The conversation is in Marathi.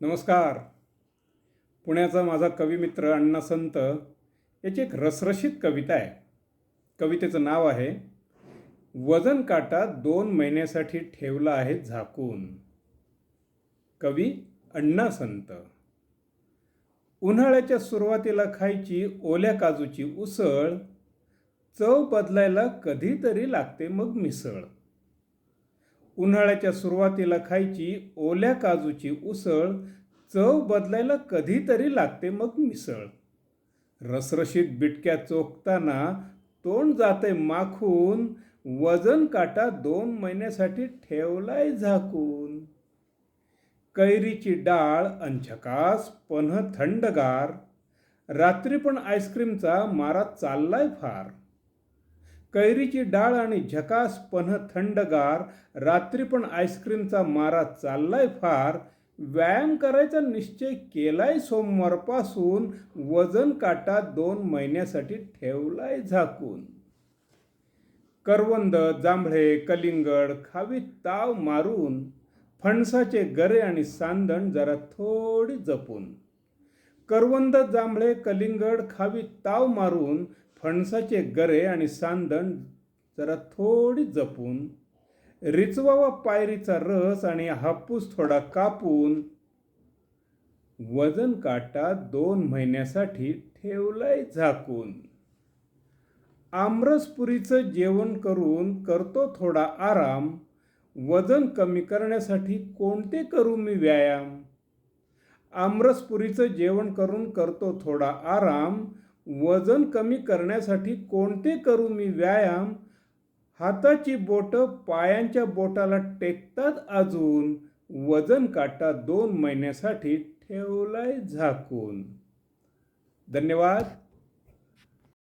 नमस्कार. पुण्याचा माझा कविमित्र अण्णा संत याची एक रसरशीत कविता आहे. कवितेचं नाव आहे वजन काटा दोन महिन्यासाठी ठेवला आहे झाकून. कवी अण्णा संत. उन्हाळ्याच्या सुरुवातीला खायची ओल्या काजूची उसळ चव बदलायला कधीतरी लागते मग मिसळ. उन्हाळ्याच्या सुरुवातीला खायची ओल्या काजूची उसळ चव बदलायला कधीतरी लागते मग मिसळ. रसरशीत बिटक्या चोखताना तोंड जाते माखून वजन काटा दोन महिन्यासाठी ठेवलाय झाकून. कैरीची डाळ अंछकास पन्ह थंडगार. रात्री पण आईस्क्रीमचा मारा चाललाय फार. कैरीची डाळ आणि झकास पन्ह थंडगार रात्री पण आईस्क्रीमचा मारा चाललाय फार. व्यायाम करायचा निश्चय केलाय सोमवारपासून वजन काटा दोन महिन्यासाठी ठेवलाय झाकून. करवंद जांभळे कलिंगड खावी ताव मारून फणसाचे गरे आणि सांदण जरा थोडी जपून. करवंद जांभळे कलिंगड खावी ताव मारून फणसाचे गरे आणि सांदण जरा थोडी जपून रिचवावा पायरीचा रस आणि हापूस थोडा कापून वजन काटा दोन महिन्यासाठी ठेवलाय झाकून. आमरसपुरीचं जेवण करून करतो थोडा आराम वजन कमी करण्यासाठी कोणते करू मी व्यायाम? आमरसपुरीचं जेवण करून करतो थोडा आराम वजन कमी करण्यासाठी कोणते करू मी व्यायाम? हाताची बोटं पायांच्या बोटाला टेकतात अजून. वजन काटा दोन महिन्यासाठी ठेवलाय झाकून. धन्यवाद.